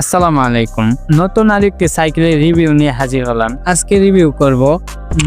আসসালামু আলাইকুম। নতুন আরেকটি সাইকেলের রিভিউ নিয়ে হাজির হলাম। আজকে রিভিউ করব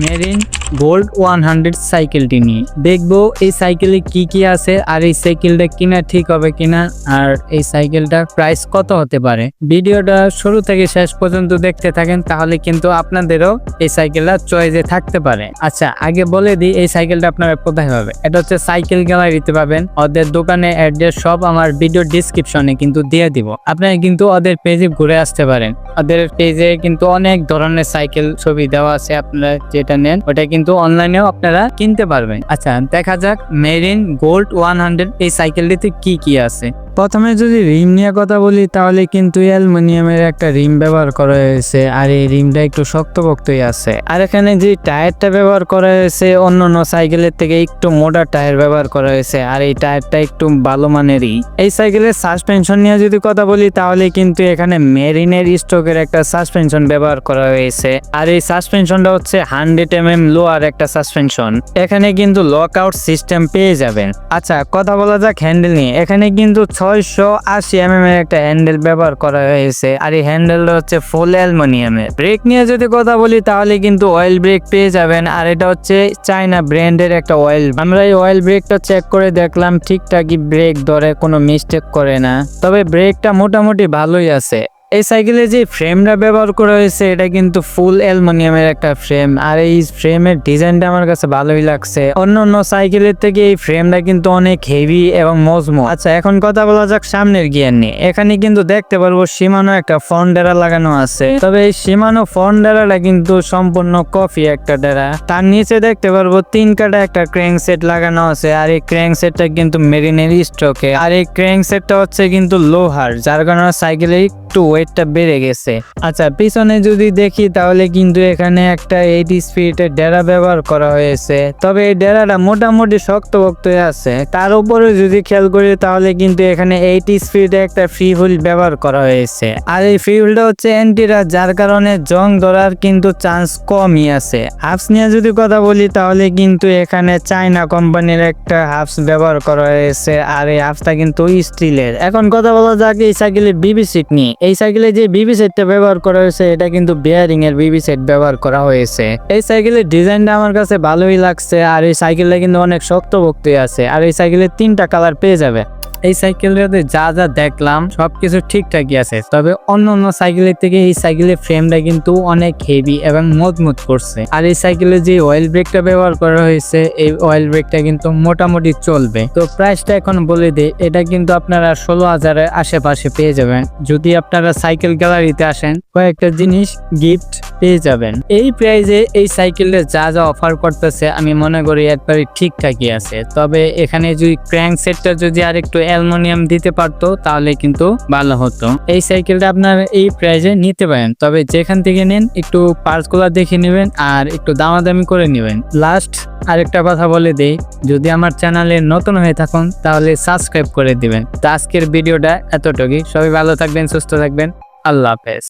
মেরিন গোল্ড ওয়ান হান্ড্রেড সাইকেলটি নিয়ে। দেখব এই সাইকেলে কি কি আছে আর এই সাইকেলটা কিনা ঠিক হবে কিনা আর এই সাইকেলটার প্রাইস কত হতে পারে। ভিডিওটা শুরু থেকে শেষ পর্যন্ত দেখতে থাকেন তাহলে কিন্তু আপনাদেরও এই সাইকেলটা চয়েসে থাকতে পারে। আচ্ছা আগে বলে দিই এই সাইকেলটা আপনারা কোথায় পাবে এটা হচ্ছে সাইকেল গ্যালারিতে পাবেন। ওদের দোকানে অ্যাড্রেস সব আমার ভিডিও ডিসক্রিপশনে কিন্তু দিয়ে দিব। আপনারা কিন্তু ওদের পেজে ঘুরে আসতে পারেন। ওদের পেজে কিন্তু অনেক ধরনের সাইকেল ছবি দেওয়া আছে আপনারা যেটা নেন, ওটা কিন্তু অনলাইনেও আপনারা কিনতে পারবেন। আচ্ছা দেখা যাক, মেরিন গোল্ড ওয়ান হান্ড্রেড এই সাইকেলটিতে কি কি আছে। প্রথমে যদি রিম নিয়ে কথা বলি, তাহলে কিন্তু অ্যালুমিনিয়ামের একটা রিম ব্যবহার করা হয়েছে, আর এই রিমটা একটু শক্তপোক্তই আছে। আর এখানে যে টায়ারটা ব্যবহার করা হয়েছে অন্য অন্য সাইকেলের থেকে একটু মোটা টায়ার ব্যবহার করা হয়েছে, আর এই টায়ারটা একটু ভালো মানেরই। এই সাইকেলের সাসপেনশন নিয়ে যদি কথা বলি, তাহলে কিন্তু এখানে মেরিনের স্টকের একটা সাসপেনশন ব্যবহার করা হয়েছে। আর এই সাসপেনশনটা হচ্ছে হান্ড্রেড এম এম লোয়ার একটা সাসপেনশন। এখানে কিন্তু লক আউট সিস্টেম পেয়ে যাবেন। আচ্ছা কথা বলা যাক হ্যান্ডেল নিয়ে। এখানে কিন্তু ছয়শো আশি এম এর একটা হ্যান্ডেল ব্যবহার করা হয়েছে। আর এই হ্যান্ডেলটা হচ্ছে ফুল অ্যালমোনিয়ামের ব্রেক নিয়ে যদি কথা বলি, তাহলে কিন্তু অয়েল ব্রেক পেয়ে যাবেন। আর এটা হচ্ছে চাইনা ব্র্যান্ডের একটা অয়েল আমরা এই অয়েল ব্রেকটা চেক করে দেখলাম, ঠিকঠাকই ব্রেক ধরে, কোনো মিস্টেক করে না। তবে ব্রেকটা মোটামুটি ভালোই আছে। এই সাইকেলে যে ফ্রেমটা ব্যবহার করা হয়েছে, এটা কিন্তু ফুল অ্যালুমিনিয়ামের একটা ফ্রেম আর এই ফ্রেমের ডিজাইনটা আমার কাছে ভালোই লাগছে। অন্য অন্য সাইকেলের থেকে এই ফ্রেমটা কিন্তু অনেক হেভি এবং মজমু আচ্ছা এখন কথা বলা যাক সামনের গিয়ার নিয়ে। এখানে কিন্তু দেখতে পারব সীমানো একটা ফন ডেরা লাগানো আছে। তবে এই সীমানো ফন ডেরাটা কিন্তু সম্পূর্ণ কফি একটা ডেরা তার নিচে দেখতে পারব তিন কাটা একটা ক্র্যাঙ্ক সেট লাগানো আছে। আর এই ক্র্যাঙ্ক সেটটা কিন্তু মেরিনের স্টকে আর এই ক্র্যাঙ্ক সেটটা হচ্ছে কিন্তু লোহার, যার কারণে সাইকেলে একটু ওয়েটটা বেড়ে গেছে। আচ্ছা পিছনে যদি দেখি তাহলে কিন্তু এখানে একটা এইট স্পিডের ডেরা ব্যবহার করা হয়েছে। তবে এই ডেরাটা মোটামুটি শক্তপোক্ত আছে। তার উপরে যদি খেয়াল করি তাহলে কিন্তু এখানে এইট স্পিডে একটা ফ্রি হুইল ব্যবহার করা হয়েছে। আর এই ফ্রি হুইলটা হচ্ছে অ্যান্টিরা যার কারণে জং ধরার কিন্তু চান্স কমই আছে। হাফস নিয়ে যদি কথা বলি তাহলে কিন্তু এখানে চায়না কোম্পানির একটা হাফস ব্যবহার করা হয়েছে। আর এই হাফসটা কিন্তু স্টিলের। এখন কথা বলা যাক এই সাইকেলের বিবি সিট নিয়ে। এই সাইকেলে যে বিবি সেটটা ব্যবহার করা হয়েছে, এটা কিন্তু বেয়ারিং এর বিবি সেট ব্যবহার করা হয়েছে। এই সাইকেলের ডিজাইনটা আমার কাছে ভালোই লাগছে, আর এই সাইকেলটা কিন্তু অনেক শক্ত ভক্তি আছে, আর এই সাইকেলের তিনটা কালার পেয়ে যাবে। এই সাইকেলটাতে যা যা দেখলাম, সবকিছু ঠিকঠাকই আছে। তবে অন্য অন্য সাইকেলের থেকে এই সাইকেলের ফ্রেমটা কিন্তু অনেক হেভি এবং মজবুত করছে। আর এই সাইকেলে যে অয়েল ব্রেকটা ব্যবহার করা হয়েছে, এই অয়েল ব্রেকটা কিন্তু মোটামুটি চলবে। তো প্রাইসটা এখন বলে দিই এটা কিন্তু আপনারা ষোলো হাজারের আশেপাশে পেয়ে যাবেন। যদি আপনারা সাইকেল গ্যালারিতে আসেন, কয়েকটা জিনিস গিফট পেয়ে যাবেন। এই প্রাইজে এই সাইকেলটা যা যা অফার করতেছে, আমি মনে করি একবারে ঠিকঠাকই আছে। তবে এখানে যদি ক্র্যাঙ্ক সেটটা যদি আর একটু অ্যালুমিনিয়াম দিতে পারতো, তাহলে কিন্তু ভালো হতো। এই সাইকেলটা আপনার এই প্রাইজে নিতে পারেন। তবে যেখান থেকে নেন, একটু পার্টসগুলো দেখে নেবেন আর একটু দামাদামি করে নেবেন। লাস্ট আরেকটা কথা বলে দেই, যদি আমার চ্যানেলে নতুন হয়ে থাকুন, তাহলে সাবস্ক্রাইব করে দিবেন। তো আজকের ভিডিওটা এতটুকুই। সবাই ভালো থাকবেন, সুস্থ থাকবেন। আল্লাহ হাফেজ।